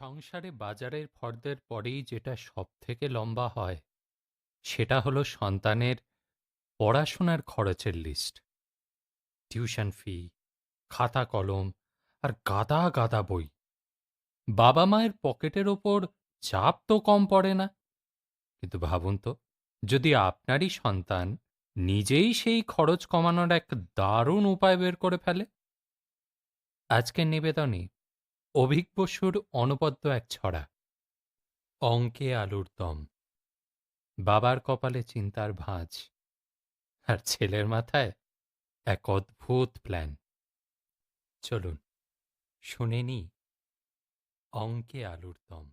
সংসারে বাজারের ফর্দের পরেই যেটা সবথেকে লম্বা হয়, সেটা হলো সন্তানের পড়াশোনার খরচের লিস্ট টিউশন ফি খাতা কলম আর গাদা গাদা বই। বাবা মায়ের পকেটের ওপর চাপ তো কম পড়ে না। কিন্তু ভাবুন তো, যদি আপনারই সন্তান নিজেই সেই খরচ কমানোর এক দারুণ উপায় বের করে ফেলে। আজকের নিবেদনে অভিক বসুর অনবদ্য এক ছড়া। অঙ্কে আলুর দম। বাবার কপালে চিন্তার ভাঁজ। আর ছেলের মাথায় এক অদ্ভুত প্ল্যান চলুন, শুনে নি অঙ্কে আলুর দম।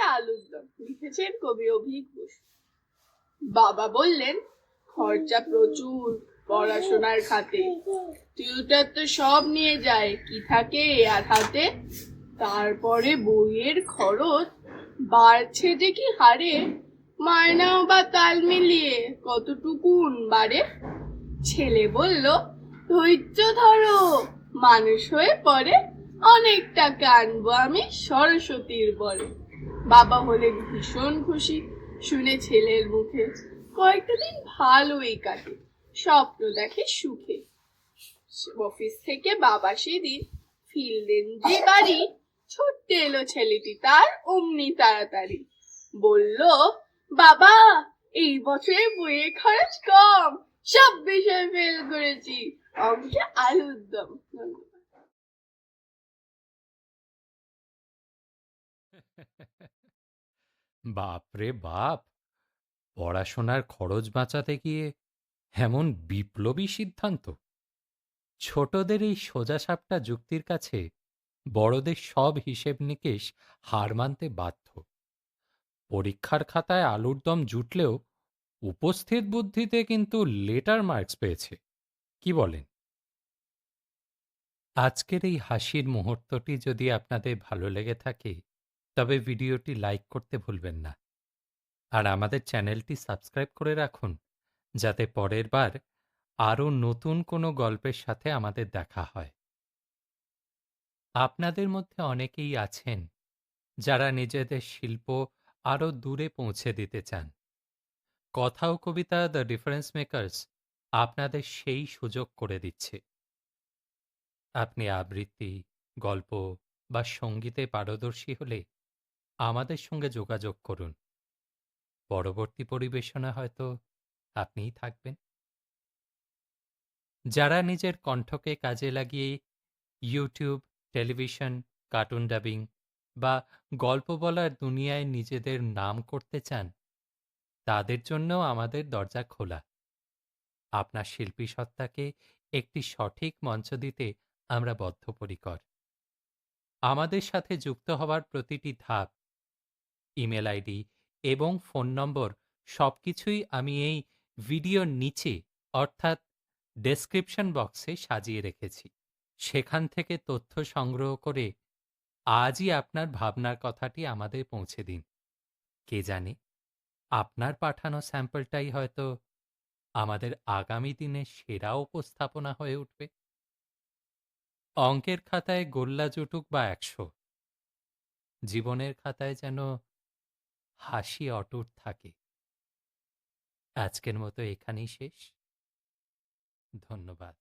অঙ্কে আলুর দম। লিখেছেন কবি অভিক বসু বাবা বললেন, খরচা প্রচুর, পড়াশোনার খাতে। টিউটার তো সব নিয়ে যায়, কি থাকে আর হাতে? তারপরে বইয়ের খরচ বাড়ছে যে কি হারে? মায়নাও বা তাল মিলিয়ে কতটুকুন বাড়ে? ছেলে বলল, ধৈর্য ধরো, মানুষ হয়ে পরে অনেক টাকা আনব আমি সরস্বতীর বলে বাবা হলেন ভীষণ খুশি। শুনে ছেলের মুখে কয়েকটা দিন ভালোই কাটে, স্বপ্ন দেখে সুখে। অফিস থেকে বাবা সেদিন ফিরলেন যে বাড়ি ছুটতে এলো ছেলেটি তার অমনি তাড়াতাড়ি। বলল, বাবা, এই বছরে বইয়ের খরচ কম, সব বিষয়ে ফেল করেছি অঙ্কে আলুর দম। বাপরে বাপ! পড়াশোনার খরচ বাঁচাতে গিয়ে এমন বিপ্লবী সিদ্ধান্ত। ছোটদের এই সোজাসাপটা যুক্তির কাছে বড়দের সব হিসেব নিকেশ হার মানতে বাধ্য। পরীক্ষার খাতায় আলুর দম জুটলেও উপস্থিত বুদ্ধিতে কিন্তু লেটার মার্কস পেয়েছে, কি বলেন? আজকের এই হাসির মুহূর্তটি যদি আপনাদের ভালো লেগে থাকে তবে ভিডিওটি লাইক করতে ভুলবেন না। আর আমাদের চ্যানেলটি সাবস্ক্রাইব করে রাখুন, যাতে পরের বার আরও নতুন কোনো গল্পের সাথে আমাদের দেখা হয়। আপনাদের মধ্যে অনেকেই আছেন যারা নিজেদের শিল্প আরও দূরে পৌঁছে দিতে চান। কথা ও কবিতা দ্য ডিফারেন্স মেকার্স আপনাদের সেই সুযোগ করে দিচ্ছে। আপনি আবৃত্তি, গল্প বা সঙ্গীতে পারদর্শী হলে আমাদের সঙ্গে যোগাযোগ করুন। পরবর্তী পরিবেশনা হয়তো আপনিই থাকবেন। যারা নিজের কণ্ঠকে কাজে লাগিয়ে ইউটিউব টেলিভিশন, কার্টুন ডাবিং বা গল্প বলার দুনিয়ায় নিজেদের নাম করতে চান, তাদের জন্য আমাদের দরজা খোলা। আপনার শিল্পী সত্তাকে একটি সঠিক মঞ্চ দিতে আমরা বদ্ধপরিকর। আমাদের সাথে যুক্ত হওয়ার প্রতিটি ধাপ ইমেল আইডি এবং ফোন নম্বর, সবকিছুই আমি এই ভিডিওর নিচে অর্থাৎ ডেসক্রিপশন বক্সে সাজিয়ে রেখেছি। সেখান থেকে তথ্য সংগ্রহ করে আজই আপনার ভাবনার কথাটি আমাদের পৌঁছে দিন। কে জানে, আপনার পাঠানো স্যাম্পলটাই হয়তো আমাদের আগামী দিনে সেরা উপস্থাপনা হয়ে উঠবে। অঙ্কের খাতায় গোল্লা জুটুক বা একশো। জীবনের খাতায় যেন হাসি অটুট থাকে। আজকের মতো এখানেই শেষ। ধন্যবাদ।